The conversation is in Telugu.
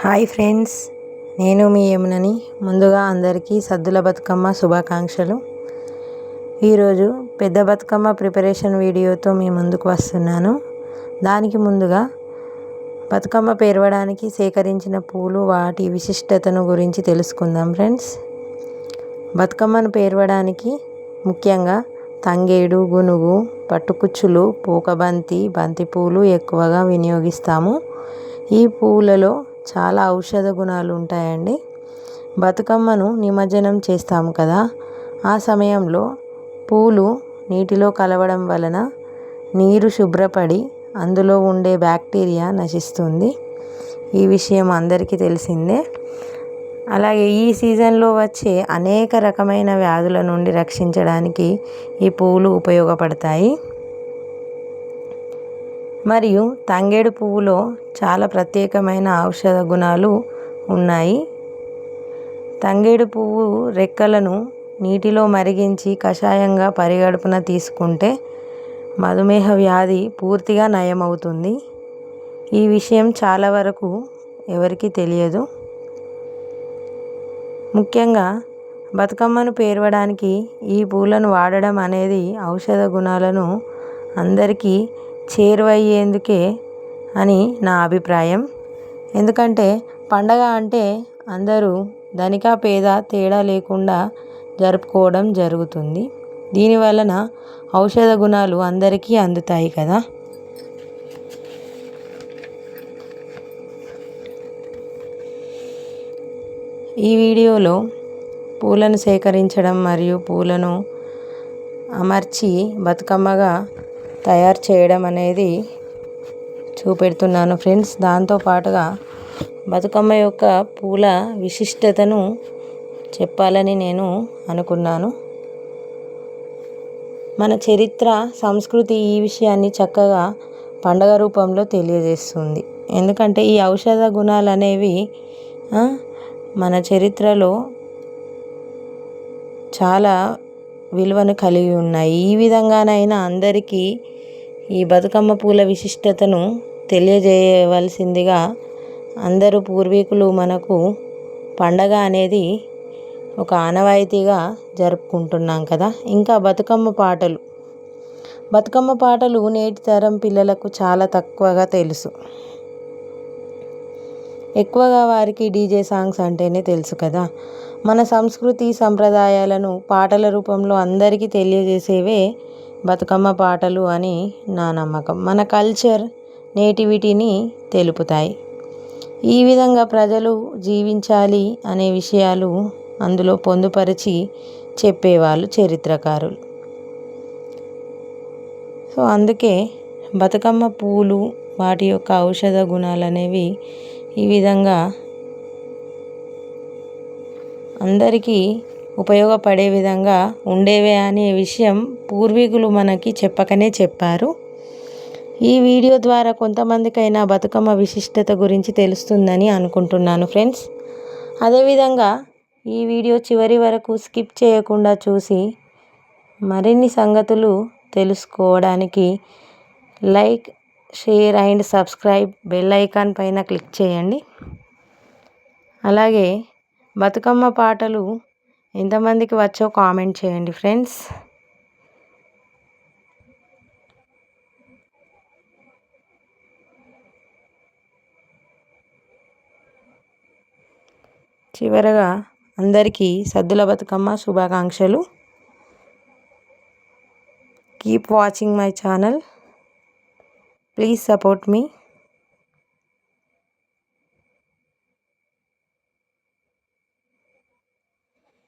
హాయ్ ఫ్రెండ్స్ నేను మీ యమునని. ముందుగా అందరికీ సద్దుల బతుకమ్మ శుభాకాంక్షలు. ఈరోజు పెద్ద బతుకమ్మ ప్రిపరేషన్ వీడియోతో మీ ముందుకు వస్తున్నాను. దానికి ముందుగా బతుకమ్మ పేరవడానికి సేకరించిన పూలు వాటి విశిష్టతను గురించి తెలుసుకుందాం ఫ్రెండ్స్. బతుకమ్మను పేరవడానికి ముఖ్యంగా తంగేడు గునుగు పట్టుకుచ్చులు పూకబంతి బంతిపూలు ఎక్కువగా వినియోగిస్తాము. ఈ పూలలో చాలా ఔషధ గుణాలు ఉంటాయండి. బతుకమ్మను నిమజ్జనం చేస్తాము కదా. ఆ సమయంలో పూలు నీటిలో కలవడం వలన నీరు శుభ్రపడి అందులో ఉండే బ్యాక్టీరియా నశిస్తుంది. ఈ విషయం అందరికీ తెలిసిందే. అలాగే ఈ సీజన్లో వచ్చే అనేక రకమైన వ్యాధుల నుండి రక్షించడానికి ఈ పూలు ఉపయోగపడతాయి. మరియు తంగేడు పువ్వులో చాలా ప్రత్యేకమైన ఔషధ గుణాలు ఉన్నాయి. తంగేడు పువ్వు రెక్కలను నీటిలో మరిగించి కషాయంగా పరిగడుపున తీసుకుంటే మధుమేహ వ్యాధి పూర్తిగా నయమవుతుంది. ఈ విషయం చాలా వరకు ఎవరికీ తెలియదు. ముఖ్యంగా బతుకమ్మను పేరవడానికి ఈ పూలను వాడడం అనేది ఔషధ గుణాలను అందరికీ చేరువయ్యేందుకే అని నా అభిప్రాయం. ఎందుకంటే పండగ అంటే అందరూ ధనిక పేద తేడా లేకుండా జరుపుకోవడం జరుగుతుంది. దీని వలన ఔషధ గుణాలు అందరికీ అందుతాయి కదా. ఈ వీడియోలో పూలను సేకరించడం మరియు పూలను అమర్చి బతుకమ్మగా తయారు చేయడం అనేది చూపెడుతున్నాను ఫ్రెండ్స్. దాంతో పాటుగా బతుకమ్మ యొక్క పూల విశిష్టతను చెప్పాలని నేను అనుకున్నాను. మన చరిత్ర సంస్కృతి ఈ విషయాన్ని చక్కగా పండగ రూపంలో తెలియజేస్తుంది. ఎందుకంటే ఈ ఔషధ గుణాలు అనేవి మన చరిత్రలో చాలా విలువను కలిగి ఉన్నాయి. ఈ విధంగానైనా అందరికీ ఈ బతుకమ్మ పూల విశిష్టతను తెలియజేయవలసిందిగా అందరూ పూర్వీకులు మనకు పండగ అనేది ఒక ఆనవాయితీగా జరుపుకుంటున్నాం కదా. ఇంకా బతుకమ్మ పాటలు. బతుకమ్మ పాటలు నేటి తరం పిల్లలకు చాలా తక్కువగా తెలుసు. ఎక్కువగా వారికి డీజే సాంగ్స్ అంటేనే తెలుసు కదా. మన సంస్కృతి సంప్రదాయాలను పాటల రూపంలో అందరికీ తెలియజేసేవే బతుకమ్మ పాటలు అని నా నమ్మకం. మన కల్చర్ నేటివిటీని తెలుపుతాయి. ఈ విధంగా ప్రజలు జీవించాలి అనే విషయాలు అందులో పొందుపరిచి చెప్పేవాళ్ళు చరిత్రకారులు. సో అందుకే బతుకమ్మ పూలు వాటి యొక్క ఔషధ గుణాలు అనేవి ఈ విధంగా అందరికీ ఉపయోగపడే విధంగా ఉండేవే అనే విషయం పూర్వీకులు మనకి చెప్పకనే చెప్పారు. ఈ వీడియో ద్వారా కొంతమందికైనా బతుకమ్మ విశిష్టత గురించి తెలుస్తుందని అనుకుంటున్నాను ఫ్రెండ్స్. అదేవిధంగా ఈ వీడియో చివరి వరకు స్కిప్ చేయకుండా చూసి మరిన్ని సంగతులు తెలుసుకోవడానికి like share and subscribe bell icon పైన క్లిక్ చేయండి. అలాగే బతుకమ్మ పాటలు ఎంతమందికి వచ్చో కామెంట్ చేయండి ఫ్రెండ్స్. చివరగా అందరికీ సద్దుల బతుకమ్మ శుభాకాంక్షలు. Keep watching my channel please support me